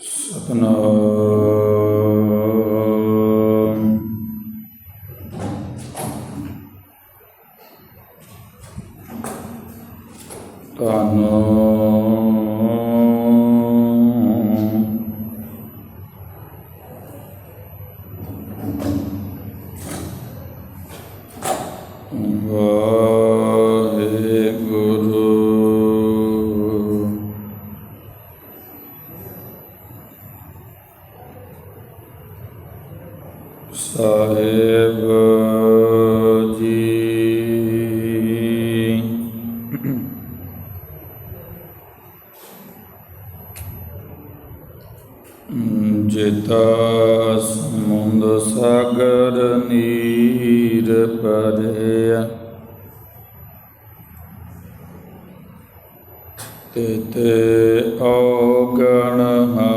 ਸਤਨਾਮ। ਸਾਹਿਬ ਜੀ ਜਿਤਾ ਸਮੁੰਦ ਸਾਗਰ ਨੀਰ ਪਰਿਆ ਤੇਤੇ ਔਗਣ ਹਮਾਰੇ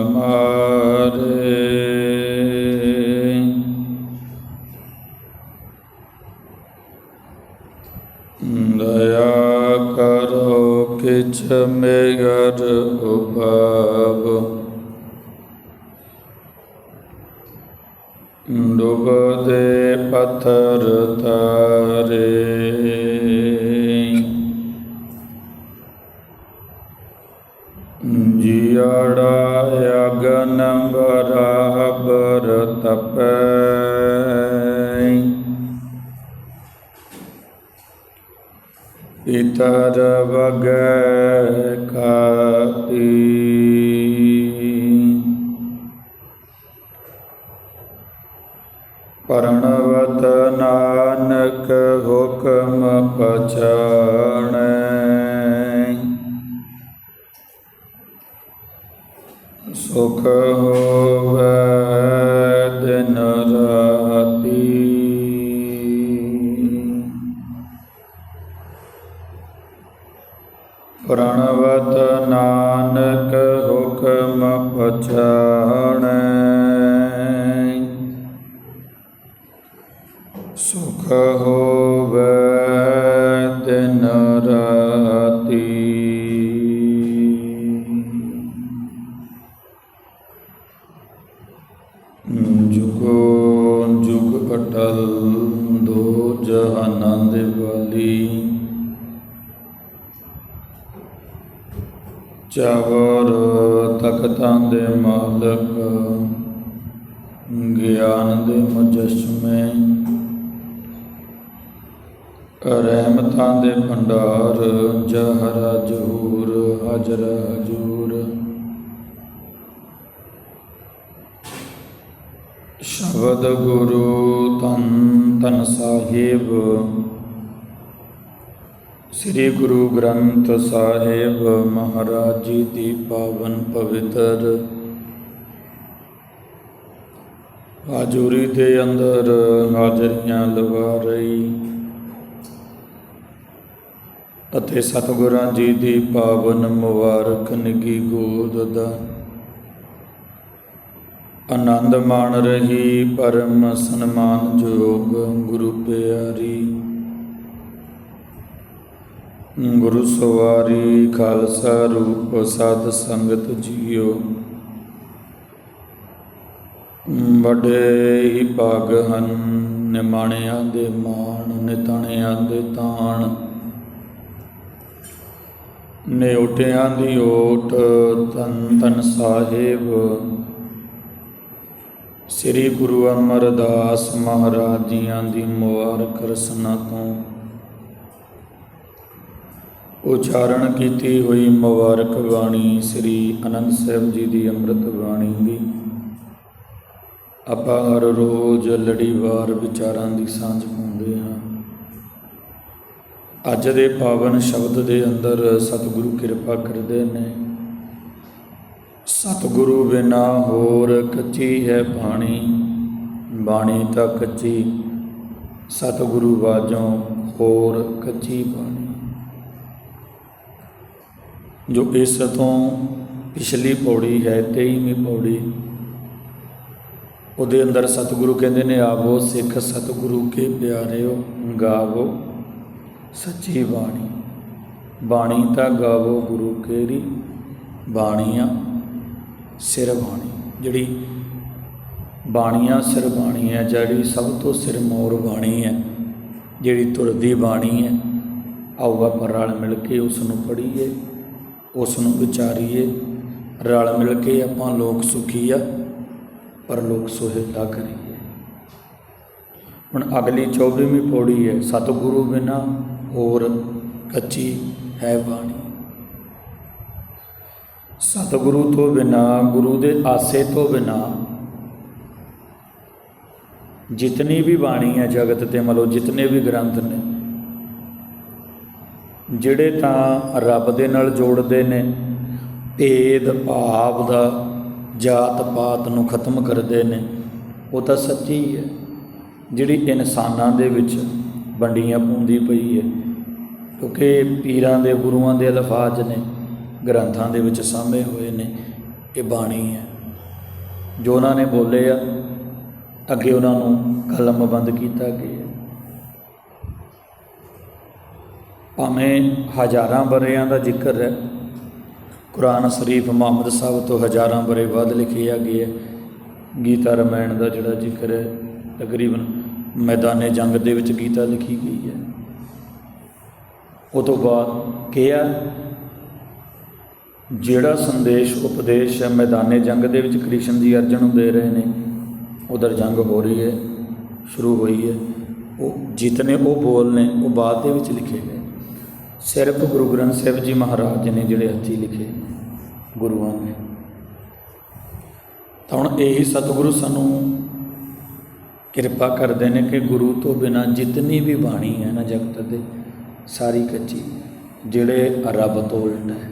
ਜਿਆੜਾ ਅਗਨ ਬਰਾਬਰ ਤਪੈ। ਪਿਤਰ ਵਗੈ ਖਾਤੀ। ਪਰਣਵਤ ਨਾਨਕ ਹੁਕਮ ਪਛਾਣੈ। ਸੁਖ ਹੋਵੈ। ਰਹਿਮਤਾਂ ਦੇ ਭੰਡਾਰ, ਜਹਰਾ ਜਹੂਰ, ਹਜ਼ਰ ਹਜੂਰ। ਸ਼ਬਦ ਗੁਰੂ ਤਨ ਤਨ ਸਾਹਿਬ, ਸ੍ਰੀ ਗੁਰੂ ਗ੍ਰੰਥ ਸਾਹਿਬ ਮਹਾਰਾਜ ਜੀ ਦੀ ਪਾਵਨ ਪਵਿੱਤਰ ਹਾਜ਼ੂਰੀ ਦੇ ਅੰਦਰ ਹਾਜ਼ਰੀਆਂ ਲਵਾ ਰਹੀ। ਅਤੇ ਸਤਿਗੁਰਾਂ ਜੀ ਦੀ ਪਾਵਨ ਮੁਬਾਰਕ ਨਿੱਗੀ ਗੋਦ ਦਾ। ਆਨੰਦ ਮਾਣ ਰਹੀ ਪਰਮ ਸਨਮਾਨ ਜੋਗ ਗੁਰੂ ਪਿਆਰੀ। ਗੁਰੂ ਸਵਾਰੀ ਖਾਲਸਾ ਰੂਪ ਸਾਧ ਸੰਗਤ ਜੀਓ। ਵੱਡੇ ਹੀ ਭਾਗ ਹਨ, ਨਿਮਾਣਿਆਂ ਦੇ ਮਾਣ, ਨਿਤਾਣਿਆਂ ਦੇ ਤਾਣ। ਨਿਉਟਿਆਂ ਦੀ ਓਟ ਤਨ ਤਨ ਸਾਹਿਬ। ਸ੍ਰੀ ਗੁਰੂ ਅਮਰਦਾਸ ਮਹਾਰਾਜ ਜੀਆਂ ਦੀ ਮੁਬਾਰਕ ਰਸਨਾ ਤੋਂ ਉਚਾਰਨ ਕੀਤੀ ਹੋਈ ਮੁਬਾਰਕ ਬਾਣੀ ਸ੍ਰੀ ਅਨੰਦ ਸਾਹਿਬ ਜੀ ਦੀ ਅੰਮ੍ਰਿਤ ਬਾਣੀ ਦੀ। ਆਪਾਂ ਹਰ ਰੋਜ਼ ਲੜੀਵਾਰ ਵਿਚਾਰਾਂ ਦੀ ਸਾਂਝ ਪਾਉਂਦੇ ਹਾਂ। ਅੱਜ ਦੇ ਪਾਵਨ ਸ਼ਬਦ ਦੇ ਅੰਦਰ ਸਤਿਗੁਰੂ ਕਿਰਪਾ ਕਰਦੇ ਨੇ। ਸਤਿਗੁਰੂ ਬਿਨਾ ਹੋਰ ਕੱਚੀ ਹੈ ਬਾਣੀ ਬਾਣੀ ਤਾਂ ਕੱਚੀ। ਸਤਿਗੁਰੂ ਬਾਝੋਂ ਹੋਰ ਕੱਚੀ ਬਾਣੀ। ਜੋ ਇਸ ਤੋਂ ਪਿਛਲੀ ਪੌੜੀ ਹੈ 23ਵੀਂ ਪੌੜੀ, ਉਹਦੇ ਅੰਦਰ ਸਤਿਗੁਰੂ ਕਹਿੰਦੇ ਨੇ, ਆਵੋ ਸਿੱਖ ਸਤਿਗੁਰੂ ਕੇ ਪਿਆਰਿਓ, ਗਾਵੋ। ਸੱਚੀ ਬਾਣੀ। ਬਾਣੀ ਤਾਂ ਗਾਵੋ ਗੁਰੂ ਕੇਰੀ, ਬਾਣੀਆਂ ਸਿਰ ਬਾਣੀ। ਜਿਹੜੀ ਬਾਣੀਆਂ ਸਿਰ ਬਾਣੀ ਹੈ, ਜਿਹੜੀ ਸਭ ਤੋਂ ਸਿਰ ਮੋਰ ਬਾਣੀ ਹੈ, ਜਿਹੜੀ ਤੁਰਦੀ ਬਾਣੀ ਹੈ, ਆਓ ਆਪਾਂ ਰਲ ਮਿਲ ਕੇ ਉਸ ਨੂੰ ਪੜ੍ਹੀਏ ਉਸ ਨੂੰ ਵਿਚਾਰੀਏ। ਰਲ ਮਿਲ ਕੇ ਆਪਾਂ ਲੋਕ ਸੁਖੀ ਆ, ਪਰ ਲੋਕ ਸੁਹੇਤਾ ਕਰੀਏ। ਹੁਣ ਅਗਲੀ 24ਵੀਂ ਪੌੜੀ ਹੈ, ਸਤਿਗੁਰੂ ਬਿਨਾ ਹੋਰ ਕੱਚੀ ਹੈ ਬਾਣੀ। ਸਤਿਗੁਰੂ ਤੋਂ ਬਿਨਾ, ਗੁਰੂ ਦੇ ਆਸੇ ਤੋਂ ਬਿਨਾ ਜਿਤਨੀ ਵੀ ਬਾਣੀ ਹੈ ਜਗਤ ਤੇ ਮਤਲਬ ਜਿਤਨੇ ਵੀ ਗ੍ਰੰਥ ਨੇ, ਜਿਹੜੇ ਤਾਂ ਰੱਬ ਦੇ ਨਾਲ ਜੋੜਦੇ ਨੇ, ਭੇਦ ਭਾਵ ਦਾ ਜਾਤ ਪਾਤ ਨੂੰ ਖਤਮ ਕਰਦੇ ਨੇ, ਉਹ ਤਾਂ ਸੱਚੀ ਹੈ ਜਿਹੜੀ ਇਨਸਾਨਾਂ ਦੇ ਵਿੱਚ ਵੰਡੀਆਂ ਪਾਉਂਦੀ ਪਈ ਹੈ ਕਿਉਂਕਿ ਪੀਰਾਂ ਦੇ, ਗੁਰੂਆਂ ਦੇ ਅਲਫਾਜ਼ ਨੇ, ਗ੍ਰੰਥਾਂ ਦੇ ਵਿੱਚ ਸਾਹਮਣੇ ਹੋਏ ਨੇ, ਇਹ ਬਾਣੀ ਹੈ। ਜੋ ਉਹਨਾਂ ਨੇ ਬੋਲੇ ਆ, ਅੱਗੇ ਉਹਨਾਂ ਨੂੰ ਕਲਮਬੰਦ ਕੀਤਾ ਗਿਆ। ਭਾਵੇਂ ਹਜ਼ਾਰਾਂ ਬਰਿਆਂ ਦਾ ਜ਼ਿਕਰ ਹੈ, ਕੁਰਾਨ ਸ਼ਰੀਫ ਮੁਹੰਮਦ ਸਾਹਿਬ ਤੋਂ ਹਜ਼ਾਰਾਂ ਬਰੇ ਬਾਅਦ ਲਿਖਿਆ ਗਿਆ ਹੈ। ਗੀਤਾ ਰਮਾਇਣ ਦਾ ਜਿਹੜਾ ਜ਼ਿਕਰ ਹੈ, ਤਕਰੀਬਨ ਮੈਦਾਨੇ ਜੰਗ ਦੇ ਵਿੱਚ ਗੀਤਾ ਲਿਖੀ ਗਈ ਹੈ। ਉਹ ਤੋਂ ਬਾਅਦ ਕਿਹਾ ਜਿਹੜਾ ਸੰਦੇਸ਼, ਉਪਦੇਸ਼ ਹੈ, ਮੈਦਾਨੇ ਜੰਗ ਦੇ ਵਿੱਚ ਕ੍ਰਿਸ਼ਨ ਜੀ ਅਰਜਨ ਨੂੰ ਦੇ ਰਹੇ ਨੇ, ਉਧਰ ਜੰਗ ਹੋ ਰਹੀ ਹੈ, ਸ਼ੁਰੂ ਹੋਈ ਹੈ। ਉਹ ਜਿਤਨੇ ਉਹ ਬੋਲ ਨੇ, ਉਹ ਬਾਅਦ ਦੇ ਵਿੱਚ ਲਿਖੇ ਗਏ। ਸਿਰਫ ਗੁਰੂ ਗ੍ਰੰਥ ਸਾਹਿਬ ਜੀ ਮਹਾਰਾਜ ਜੀ ਨੇ ਜਿਹੜੇ ਹੱਥੀ ਲਿਖੇ ਗੁਰੂਆਂ ਨੇ। ਤਾਂ ਹੁਣ ਇਹੀ ਸਤਿਗੁਰੂ ਸਾਨੂੰ ਕਿਰਪਾ ਕਰਦੇ ਨੇ ਕਿ ਗੁਰੂ ਤੋਂ ਬਿਨਾ ਜਿਤਨੀ ਵੀ ਬਾਣੀ ਹੈ ਨਾ ਜਗਤ ਦੇ, ਸਾਰੀ ਕੱਚੀ, ਜਿਹੜੇ ਰੱਬ ਤੋਂ ਉਲਟ ਹੈ।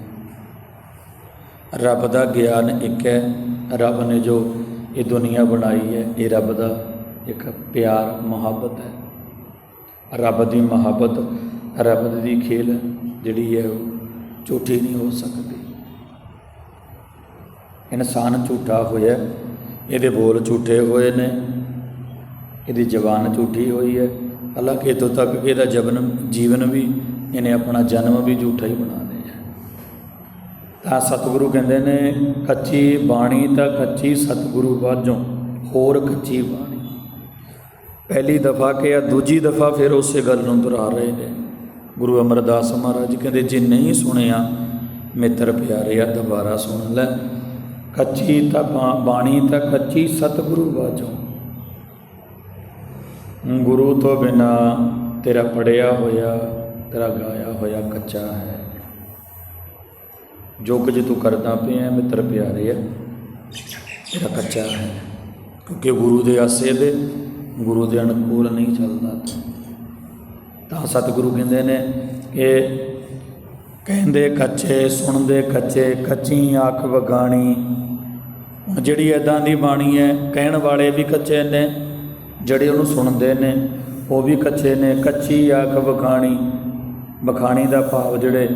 ਰੱਬ ਦਾ ਗਿਆਨ ਇੱਕ ਹੈ, ਰੱਬ ਨੇ ਜੋ ਇਹ ਦੁਨੀਆ ਬਣਾਈ ਹੈ, ਇਹ ਰੱਬ ਦਾ ਇੱਕ ਪਿਆਰ, ਮੁਹੱਬਤ ਹੈ। ਰੱਬ ਦੀ ਮੁਹੱਬਤ, ਰੱਬ ਦੀ ਖੇਲ ਜਿਹੜੀ ਹੈ ਉਹ ਝੂਠੀ ਨਹੀਂ ਹੋ ਸਕਦੀ। ਇਨਸਾਨ ਝੂਠਾ ਹੋਇਆ, ਇਹਦੇ ਬੋਲ ਝੂਠੇ ਹੋਏ ਨੇ ਇਹਦੀ ਜ਼ਬਾਨ ਝੂਠੀ ਹੋਈ ਹੈ। ਹਾਲਾਂਕਿ ਇਤੋਂ ਤੱਕ ਕਿ ਇਹਦਾ ਜਵਨ ਜੀਵਨ ਵੀ, ਇਹਨੇ ਆਪਣਾ ਜਨਮ ਵੀ ਝੂਠਾ ਹੀ ਬਣਾ ਲਿਆ ਤਾਂ ਸਤਿਗੁਰੂ ਕਹਿੰਦੇ ਨੇ ਕੱਚੀ ਬਾਣੀ ਤਾਂ ਕੱਚੀ ਸਤਿਗੁਰੂ ਬਾਝੋਂ ਹੋਰ ਕੱਚੀ ਬਾਣੀ। ਪਹਿਲੀ ਦਫਾ ਕਿ ਆ ਦੂਜੀ ਦਫਾ ਫਿਰ ਉਸੇ ਗੱਲ ਨੂੰ ਦੁਹਰਾ ਰਹੇ ਨੇ। ਗੁਰੂ ਅਮਰਦਾਸ ਮਹਾਰਾਜ ਕਹਿੰਦੇ, ਜੇ ਨਹੀਂ ਸੁਣਿਆ, ਮਿੱਤਰ ਪਿਆਰੇ, ਆ ਦੁਬਾਰਾ ਸੁਣ ਲੈ। ਕੱਚੀ ਤਾਂ ਬਾਣੀ ਤਾਂ ਕੱਚੀ ਸਤਿਗੁਰੂ ਬਾਝੋਂ ਗੁਰੂ ਤੋਂ ਬਿਨਾ ਤੇਰਾ ਪੜਿਆ ਹੋਇਆ, ਤੇਰਾ ਗਾਇਆ ਹੋਇਆ ਕੱਚਾ ਹੈ। ਜੋ ਕੁਝ ਤੂੰ ਕਰਦਾ ਪਿਆ ਮਿੱਤਰ ਪਿਆਰੇ ਆ ਤੇਰਾ ਕੱਚਾ ਹੈ। ਕਿਉਂਕਿ ਗੁਰੂ ਦੇ ਆਸੇ ਦੇ ਗੁਰੂ ਦੇ ਅਨੁਕੂਲ ਨਹੀਂ ਚੱਲਦਾ ਤਾਂ। ਸਤਿਗੁਰੂ ਕਹਿੰਦੇ ਨੇ ਕਿ ਕਹਿੰਦੇ ਕੱਚੇ, ਸੁਣਦੇ ਕੱਚੇ, ਕੱਚੀ ਅੱਖ ਵਗਾਣੀ। ਜਿਹੜੀ ਐਦਾਂ ਦੀ ਬਾਣੀ ਹੈ, ਕਹਿਣ ਵਾਲੇ ਵੀ ਕੱਚੇ ਨੇ। ਜਿਹੜੇ ਉਹਨੂੰ ਸੁਣਦੇ ਨੇ, ਉਹ ਵੀ ਕੱਚੇ ਨੇ। ਕੱਚੀ ਅੱਖ ਵਖਾਣੀ। ਵਖਾਣੀ ਦਾ ਭਾਵ ਜਿਹੜੇ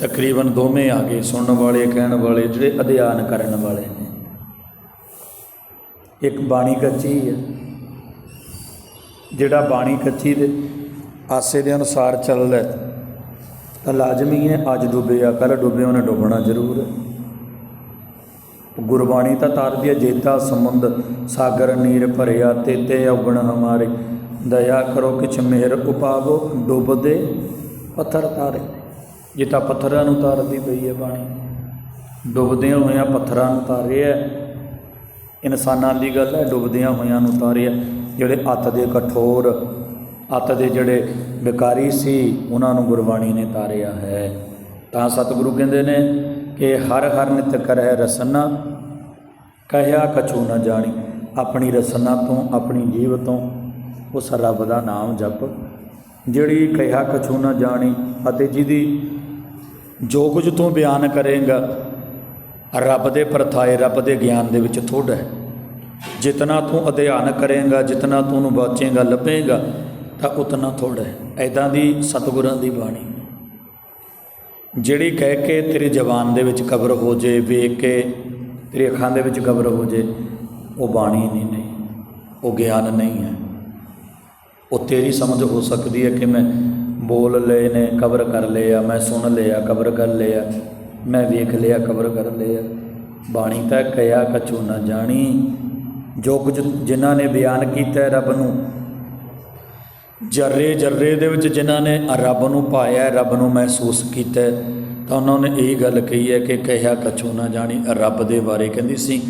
ਤਕਰੀਬਨ ਦੋਵੇਂ ਆ ਗਏ, ਸੁਣਨ ਵਾਲੇ, ਕਹਿਣ ਵਾਲੇ, ਜਿਹੜੇ ਅਧਿਐਨ ਕਰਨ ਵਾਲੇ ਨੇ। ਇੱਕ ਬਾਣੀ ਕੱਚੀ ਹੈ। ਜਿਹੜਾ ਬਾਣੀ ਕੱਚੀ ਦੇ ਆਸੇ ਦੇ ਅਨੁਸਾਰ ਚੱਲਦਾ ਤਾਂ ਲਾਜ਼ਮੀ ਹੈ, ਅੱਜ ਡੁੱਬਿਆ ਕੱਲ ਡੁੱਬੇ, ਉਹਨੇ ਡੁੱਬਣਾ ਜ਼ਰੂਰ ਹੈ। ਗੁਰਬਾਣੀ ਤਾਂ ਤਾਰਦੀ ਹੈ, ਜੇਤਾ ਸਮੁੰਦ ਸਾਗਰ, ਨੀਰ, ਭਰਿਆ ਤੇਤੇ ਔਗਣ ਹਮਾਰੇ। ਦਇਆ ਕਰੋ ਕਿਛ ਮਿਹਰ ਉਪਾਵੋ, ਡੁੱਬਦੇ ਪੱਥਰ ਤਾਰੇ। ਜੇ ਤਾਂ ਪੱਥਰਾਂ ਨੂੰ ਤਾਰਦੀ ਪਈ ਹੈ ਬਾਣੀ। ਡੁੱਬਦਿਆਂ ਹੋਇਆਂ ਪੱਥਰਾਂ ਨੂੰ ਤਾਰਿਆ ਇਨਸਾਨਾਂ ਦੀ ਗੱਲ ਹੈ, ਡੁੱਬਦਿਆਂ ਹੋਇਆਂ ਨੂੰ ਤਾਰਿਆ ਜਿਹੜੇ ਅੱਤ ਦੇ ਕਠੋਰ, ਅੱਤ ਦੇ ਜਿਹੜੇ ਵਿਕਾਰੀ ਸੀ, ਉਹਨਾਂ ਨੂੰ ਗੁਰਬਾਣੀ ਨੇ ਤਾਰਿਆ ਹੈ। ਤਾਂ ਸਤਿਗੁਰੂ ਕਹਿੰਦੇ ਨੇ ਕਿ ਹਰ ਹਰ ਨਿਤ ਕਰੈ ਰਸਨਾ, ਕਹਿਆ ਕਛੂ ਨਾ ਜਾਣੀ। ਆਪਣੀ ਰਸਨਾ ਤੋਂ, ਆਪਣੀ ਜੀਵ ਤੋਂ ਉਸ ਰੱਬ ਦਾ ਨਾਮ ਜਪ। ਜਿਹੜੀ ਕਹਿਆ ਕਛੂ ਨਾ ਜਾਣੀ ਅਤੇ ਜਿਹਦੀ ਜੋ ਕੁਝ ਤੂੰ ਬਿਆਨ ਕਰੇਗਾ, ਰੱਬ ਦੇ ਪਰਥਾਏ, ਰੱਬ ਦੇ ਗਿਆਨ ਦੇ ਵਿੱਚ ਥੋੜਾ ਹੈ। ਜਿਤਨਾ ਤੂੰ ਅਧਿਐਨ ਕਰੇਗਾ, ਜਿਤਨਾ ਤੂੰ ਉਹਨੂੰ ਬਾਚੇਗਾ ਲੱਭੇਗਾ, ਤਾਂ ਉਤਨਾ ਥੋੜਾ ਹੈ। ਐਦਾਂ ਦੀ ਸਤਿਗੁਰਾਂ ਦੀ ਬਾਣੀ। ਜਿਹੜੀ ਕਹਿ ਕੇ ਤੇਰੀ ਜ਼ਬਾਨ ਦੇ ਵਿੱਚ ਕਬਰ ਹੋ ਜੇ, ਵੇਖ ਕੇ ਤੇਰੀ ਅੱਖਾਂ ਦੇ ਵਿੱਚ ਕਬਰ ਹੋ ਜੇ, ਉਹ ਬਾਣੀ ਨਹੀਂ ਨਹੀਂ, ਉਹ ਗਿਆਨ ਨਹੀਂ ਹੈ। ਉਹ ਤੇਰੀ ਸਮਝ ਹੋ ਸਕਦੀ ਹੈ ਕਿ ਮੈਂ ਬੋਲ ਲਏ ਨੇ, ਕਬਰ ਕਰ ਲਿਆ, ਮੈਂ ਸੁਣ ਲਿਆ, ਕਬਰ ਕਰ ਲਿਆ, ਮੈਂ ਵੇਖ ਲਿਆ, ਕਬਰ ਕਰ ਲਿਆ। ਬਾਣੀ ਤਾਂ ਕਹਿਆ ਕਛੂ ਨਾ ਜਾਣੀ। ਜੋ ਕੁਝ ਜਿਨ੍ਹਾਂ ਨੇ ਬਿਆਨ ਕੀਤਾ ਰੱਬ ਨੂੰ ਜਰਰੇ ਜਰਰੇ ਦੇ ਵਿੱਚ ਜਿਨ੍ਹਾਂ ਨੇ ਰੱਬ ਨੂੰ ਪਾਇਆ, ਰੱਬ ਨੂੰ ਮਹਿਸੂਸ ਕੀਤਾ, ਤਾਂ ਉਹਨਾਂ ਨੇ ਇਹ ਗੱਲ ਕਹੀ ਹੈ ਕਿ ਕਹਿਆ ਕਛੂ ਨਾ ਜਾਣੀ, ਰੱਬ ਦੇ ਬਾਰੇ ਕਹਿੰਦੀ ਸੀ,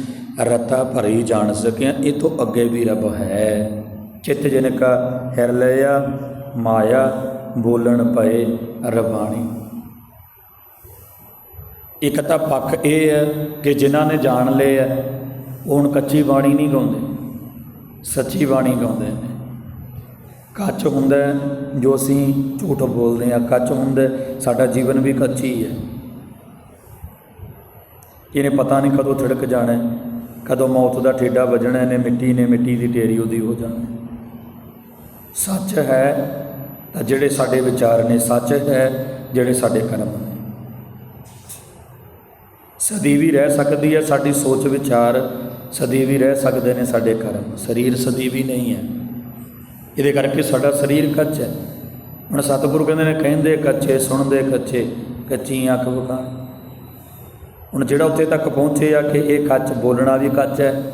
ਰਤਾ ਭਰੀ ਜਾਣ ਸਕਿਆ, ਇਹ ਤੋਂ ਅੱਗੇ ਵੀ ਰੱਬ ਹੈ। ਚਿੱਤ ਜਨਕਾ ਹਿਰ ਲਿਆ, ਮਾਇਆ ਬੋਲਣ ਪਏ ਰਬਾਣੀ। ਇੱਕ ਤਾਂ ਪੱਖ ਇਹ ਹੈ ਕਿ ਜਿਨ੍ਹਾਂ ਨੇ ਜਾਣ ਲਏ ਹੈ ਉਹ ਹੁਣ ਕੱਚੀ ਬਾਣੀ ਨਹੀਂ ਗਾਉਂਦੇ, ਸੱਚੀ ਬਾਣੀ ਗਾਉਂਦੇ ਨੇ। ਕੱਚ ਹੁੰਦਾ ਜੋ ਅਸੀਂ ਝੂਠ ਬੋਲਦੇ ਆ ਕੱਚ ਹੁੰਦਾ ਸਾਡਾ ਜੀਵਨ ਵੀ ਕੱਚੀ ਹੈ। ਇਹਨੇ ਪਤਾ ਨਹੀਂ ਕਦੋਂ ਛਿੜਕ ਜਾਣਾ ਕਦੋਂ ਮੌਤ ਦਾ ਠੇਡਾ ਵੱਜਣਾ ਨੇ ਮਿੱਟੀ ਨੇ ਮਿੱਟੀ ਦੀ ਢੇਰੀ ਉਹਦੀ ਹੋ ਜਾਣਾ ਸੱਚ ਹੈ ਤਾਂ ਜਿਹੜੇ ਸਾਡੇ ਵਿਚਾਰ ਨੇ ਸੱਚ ਹੈ, ਜਿਹੜੇ ਸਾਡੇ ਕਰਮ ਨੇ। ਸਦੀ ਵੀ ਰਹਿ ਸਕਦੀ ਹੈ ਸਾਡੀ ਸੋਚ ਵਿਚਾਰ, ਸਦੀ ਵੀ ਰਹਿ ਸਕਦੇ ਨੇ ਸਾਡੇ ਕਰਮ। ਸਰੀਰ ਸਦੀ ਵੀ ਨਹੀਂ ਹੈ। ਇਹਦੇ ਕਰਕੇ ਸਾਡਾ ਸਰੀਰ ਕੱਚ ਹੈ। ਹੁਣ ਸਤਿਗੁਰੂ ਕਹਿੰਦੇ ਨੇ, ਕਹਿੰਦੇ ਕੱਚੇ ਸੁਣਦੇ ਕੱਚੇ ਕੱਚੀ ਅੱਖ ਵਿਖਾ ਹੁਣ ਜਿਹੜਾ ਉੱਥੇ ਤੱਕ ਪਹੁੰਚੇ ਆ ਕਿ ਇਹ ਕੱਚ ਬੋਲਣਾ ਵੀ ਕੱਚ ਹੈ,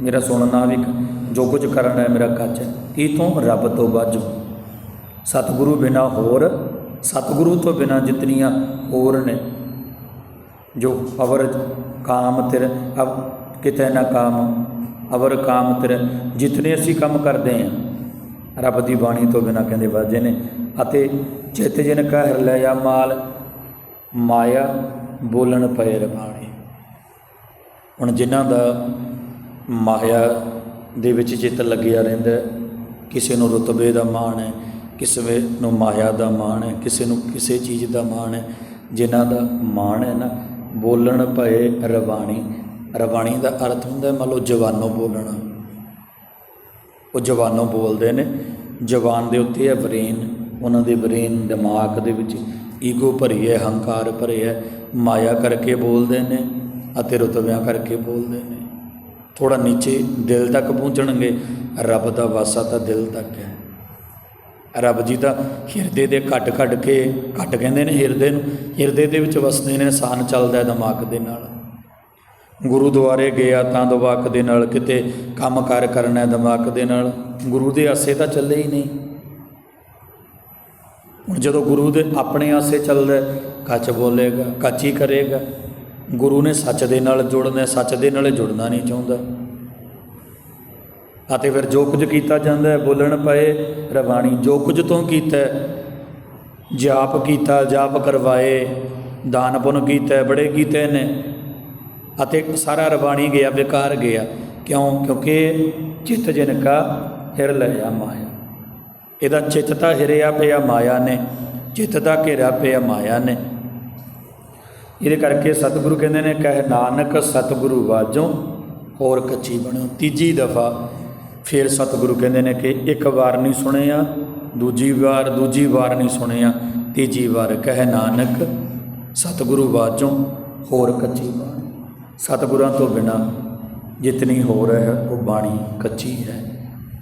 ਮੇਰਾ ਸੁਣਨਾ ਵੀ ਕ- ਜੋ ਕੁਝ ਕਰਨਾ ਹੈ ਮੇਰਾ ਕੱਚ ਹੈ। ਕੀ ਤੋਂ ਰੱਬ ਤੋਂ ਬਾਝੋ ਸਤਿਗੁਰੂ ਬਿਨਾ ਹੋਰ, ਸਤਿਗੁਰੂ ਤੋਂ ਬਿਨਾ ਜਿਤਨੀਆਂ ਹੋਰ ਨੇ। ਜੋ ਅਵਰ ਕਾਮ ਤੇਰੇ ਅਬ ਕਿਤੇ ਨਾ ਕਾਮ, ਅਵਰ ਕਾਮ ਤੇਰੇ, ਜਿਤਨੇ ਅਸੀਂ ਕੰਮ ਕਰਦੇ ਹਾਂ ਰੱਬ ਦੀ ਬਾਣੀ ਤੋਂ ਬਿਨਾ ਕਹਿੰਦੇ ਵਾਜੇ ਨੇ। ਅਤੇ ਚਿੱਤ ਜਿਨ ਕਾ ਹਿਰਲਿਆ ਮਾਲ, ਮਾਇਆ ਬੋਲਣ ਪਏ ਰਬਾਣੇ। ਹੁਣ ਜਿਨ੍ਹਾਂ ਦਾ ਮਾਇਆ ਦੇ ਵਿੱਚ ਚਿੱਤ ਲੱਗਿਆ ਰਹਿੰਦਾ ਕਿਸੇ ਨੂੰ ਰੁਤਬੇ ਦਾ ਮਾਣ ਹੈ, ਕਿਸੇ ਨੂੰ ਮਾਇਆ ਦਾ ਮਾਣ ਹੈ, ਕਿਸੇ ਨੂੰ ਕਿਸੇ ਚੀਜ਼ ਦਾ ਮਾਣ ਹੈ, ਜਿਨ੍ਹਾਂ ਦਾ ਮਾਣ ਹੈ ਨਾ, ਬੋਲਣ ਪਏ ਰਵਾਣੀ ਰਵਾਣੀ ਦਾ ਅਰਥ ਹੁੰਦਾ ਮੰਨ ਲਓ ਜਵਾਨੋਂ ਬੋਲਣਾ। ਉਹ ਜਵਾਨੋਂ ਬੋਲਦੇ ਨੇ, ਜਵਾਨ ਦੇ ਉੱਤੇ ਹੈ ਬਰੇਨ ਉਹਨਾਂ ਦੇ ਬਰੇਨ ਦਿਮਾਗ ਦੇ ਵਿੱਚ ਈਗੋ ਭਰੀ ਹੈ, ਹੰਕਾਰ ਭਰੇ ਹੈ, ਮਾਇਆ ਕਰਕੇ ਬੋਲਦੇ ਨੇ ਅਤੇ ਰੁਤਬਿਆਂ ਕਰਕੇ ਬੋਲਦੇ ਨੇ। ਥੋੜਾ ਨੀਚੇ ਦਿਲ ਤੱਕ ਪਹੁੰਚਣਗੇ, ਰੱਬ ਦਾ ਵਾਸਾ ਤਾਂ ਦਿਲ ਤੱਕ ਹੈ। ਰੱਬ ਜੀ ਦਾ ਹਿਰਦੇ ਦੇ ਘਟ ਘਟ ਕੇ, ਘਟ ਕਹਿੰਦੇ ਨੇ ਹਿਰਦੇ ਨੂੰ, ਹਿਰਦੇ ਦੇ ਵਿੱਚ ਵਸਦੇ ਨੇ, ਸਾਨ ਚੱਲਦਾ ਦਿਮਾਗ ਦੇ ਨਾਲ। ਗੁਰੂਦੁਆਰੇ ਗਿਆ ਤਾਂ ਦਿਮਾਗ ਦੇ ਨਾਲ ਕਿਤੇ ਕੰਮ ਕਾਰ ਕਰਨਾ ਦਿਮਾਗ ਦੇ ਨਾਲ। ਗੁਰੂ ਦੇ ਆਸੇ ਤਾਂ ਚੱਲੇ ਹੀ ਨਹੀਂ। ਹੁਣ ਜਦੋਂ ਗੁਰੂ ਦੇ ਆਪਣੇ ਆਸੇ ਚੱਲਦਾ ਕੱਚ ਬੋਲੇਗਾ, ਕੱਚ ਹੀ ਕਰੇਗਾ। ਗੁਰੂ ਨੇ ਸੱਚ ਦੇ ਨਾਲ ਜੁੜਨਾ ਸੱਚ ਦੇ ਨਾਲ ਜੁੜਨਾ ਨਹੀਂ ਚਾਹੁੰਦਾ। ਅਤੇ ਫਿਰ ਜੋ ਕੁਝ ਕੀਤਾ ਜਾਂਦਾ ਹੈ, ਬੋਲਣ ਪਏ ਰਵਾਣੀ ਜੋ ਕੁਝ ਤੋਂ ਕੀਤਾ ਜਾਪ ਕੀਤਾ, ਜਾਪ ਕਰਵਾਏ, ਦਾਨ ਪੁੰਨ ਕੀਤਾ ਬੜੇ ਕੀਤੇ ਨੇ। ਅਤੇ ਸਾਰਾ ਰਬਾਣੀ ਗਿਆ, ਬੇਕਾਰ ਗਿਆ। ਕਿਉਂ? ਕਿਉਂਕਿ ਚਿੱਤ ਜਿਨ ਕਾ ਹਿਰ ਲਿਆ ਮਾਇਆ। ਇਹਦਾ ਚਿੱਤ ਤਾਂ ਹਿਰਿਆ ਪਿਆ ਮਾਇਆ ਨੇ, ਚਿੱਤ ਦਾ ਘੇਰਾ ਪਿਆ ਮਾਇਆ ਨੇ। ਇਹਦੇ ਕਰਕੇ ਸਤਿਗੁਰੂ ਕਹਿੰਦੇ ਨੇ, ਕਹਿ ਨਾਨਕ ਸਤਿਗੁਰੂ ਵਾਜੋਂ ਹੋਰ ਕੱਚੀ ਬਣੋ। ਤੀਜੀ ਦਫਾ ਫਿਰ ਸਤਿਗੁਰੂ ਕਹਿੰਦੇ ਨੇ ਕਿ ਇੱਕ ਵਾਰ ਨਹੀਂ ਸੁਣਿਆ, ਦੂਜੀ ਵਾਰ ਦੂਜੀ ਵਾਰ ਨਹੀਂ ਸੁਣਿਆ, ਤੀਜੀ ਵਾਰ ਕਹਿ ਨਾਨਕ ਸਤਿਗੁਰੂ ਵਾਜੋਂ ਹੋਰ ਕੱਚੀ ਬਾਣੀ। ਸਤਿਗੁਰਾਂ ਤੋਂ ਬਿਨਾ ਜਿਤਨੀ ਹੋਰ ਹੈ, ਉਹ ਬਾਣੀ ਕੱਚੀ ਹੈ।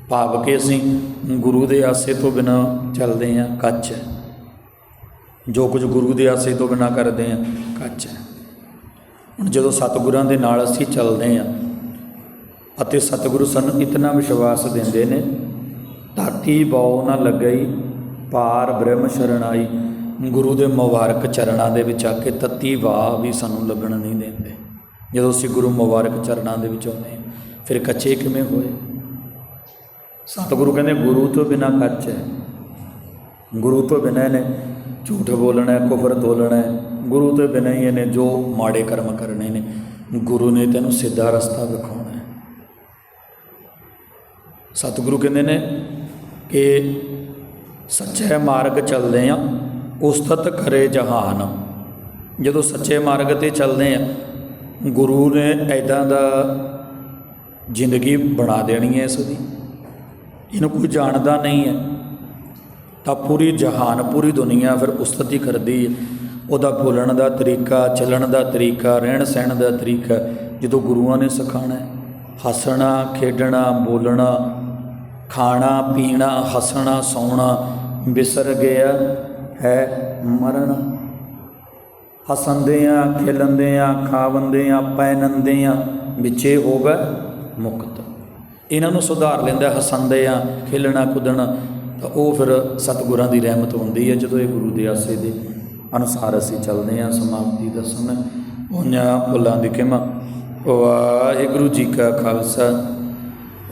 ਭਾਵ ਕਿ ਅਸੀਂ ਗੁਰੂ ਦੇ ਆਸੇ ਤੋਂ ਬਿਨਾ ਚੱਲਦੇ ਹਾਂ, ਕੱਚ ਹੈ। ਜੋ ਕੁਝ ਗੁਰੂ ਦੇ ਆਸੇ ਤੋਂ ਬਿਨਾ ਕਰਦੇ ਹਾਂ, ਕੱਚ ਹੈ। ਹੁਣ ਜਦੋਂ ਸਤਿਗੁਰਾਂ ਦੇ ਨਾਲ ਅਸੀਂ ਚੱਲਦੇ ਹਾਂ ਅਤੇ ਸਤਿਗੁਰੂ ਸਾਨੂੰ ਇਤਨਾ ਵਿਸ਼ਵਾਸ ਦਿੰਦੇ ਨੇ, ਧਰਤੀ ਬਉ ਨਾ ਲੱਗਈ, ਪਾਰ ਬ੍ਰਹਮ ਸ਼ਰਣਾਈ ਗੁਰੂ ਦੇ ਮੁਬਾਰਕ ਚਰਨਾਂ ਦੇ ਵਿੱਚ ਆ ਕੇ ਤਤੀ ਵਾਹ ਵੀ ਸਾਨੂੰ ਲੱਗਣ ਨਹੀਂ ਦਿੰਦੇ। ਜਦੋਂ ਅਸੀਂ ਗੁਰੂ ਮੁਬਾਰਕ ਚਰਨਾਂ ਦੇ ਵਿੱਚ ਆਉਂਦੇ ਹਾਂ, ਫਿਰ ਕੱਚੇ ਕਿਵੇਂ ਹੋਏ? ਸਤਿਗੁਰੂ ਕਹਿੰਦੇ, ਗੁਰੂ ਤੋਂ ਬਿਨਾ ਕੱਚ ਹੈ। ਗੁਰੂ ਤੋਂ ਬਿਨਾ ਇਹਨੇ ਝੂਠ ਬੋਲਣਾ ਹੈ, ਕੁਫਰ ਤੋਲਣਾ ਹੈ। ਗੁਰੂ ਤੋਂ ਬਿਨਾ ਹੀ ਇਹਨੇ ਜੋ ਮਾੜੇ ਕਰਮ ਕਰਨੇ ਨੇ, ਗੁਰੂ ਨੇ ਤੈਨੂੰ ਸਿੱਧਾ ਰਸਤਾ ਦਿਖਾਉਣਾ ਹੈ। ਸਤਿਗੁਰੂ ਕਹਿੰਦੇ ਨੇ ਕਿ ਸੱਚੇ ਮਾਰਗ ਚੱਲਦੇ ਆ, ਉਸਤਤ ਕਰੇ ਜਹਾਨ। ਜਦੋਂ ਸੱਚੇ ਮਾਰਗ ਤੇ ਚੱਲਦੇ ਆ ਗੁਰੂ ਨੇ ਐਦਾਂ ਦਾ ਜ਼ਿੰਦਗੀ ਬਣਾ ਦੇਣੀ ਹੈ ਇਸ ਦੀ। ਇਹਨੂੰ ਕੋਈ ਜਾਣਦਾ ਨਹੀਂ ਹੈ। ਤਾਂ ਪੂਰੀ ਜਹਾਨ, ਪੂਰੀ ਦੁਨੀਆ ਫਿਰ ਉਸਤਤ ਹੀ ਕਰਦੀ ਹੈ। ਉਹਦਾ ਬੋਲਣ ਦਾ ਤਰੀਕਾ, ਚੱਲਣ ਦਾ ਤਰੀਕਾ, ਰਹਿਣ ਸਹਿਣ ਦਾ ਤਰੀਕਾ ਜਦੋਂ ਗੁਰੂਆਂ ਨੇ ਸਿਖਾਣਾ ਹੱਸਣਾ, ਖੇਡਣਾ, ਬੋਲਣਾ, ਖਾਣਾ, ਪੀਣਾ, ਹੱਸਣਾ, ਸੌਣਾ, ਵਿਸਰ ਗਿਆ ਹੈ, ਮਰਨਾ। ਹਸੰਦੇ ਆ ਖੇਲੰਦੇ ਆ ਖਾਵੰਦੇ ਆ ਪੈਨੰਦੇ ਆ ਵਿੱਚੇ ਹੋਵੇ ਮੁਕਤ। ਇਹਨਾਂ ਨੂੰ ਸੁਧਾਰ ਲੈਂਦਾ ਹਸੰਦੇ ਆ ਖੇਲਣਾ, ਕੁੱਦਣਾ, ਤਾਂ ਉਹ ਫਿਰ ਸਤਿਗੁਰਾਂ ਦੀ ਰਹਿਮਤ ਹੁੰਦੀ ਹੈ। ਜਦੋਂ ਇਹ ਗੁਰੂ ਦੇ ਆਸੇ ਦੇ ਅਨੁਸਾਰ ਅਸੀਂ ਚੱਲਦੇ ਹਾਂ, ਸਮਾਪਤੀ ਦਾ ਸਮਾਂ ਉਹਨਾਂ ਭੁੱਲਾਂ ਦੀ ਖਿਮਾ। ਵਾਹਿਗੁਰੂ ਜੀ ਕਾ ਖਾਲਸਾ,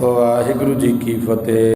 ਵਾਹਿਗੁਰੂ ਜੀ ਕੀ ਫਤਿਹ।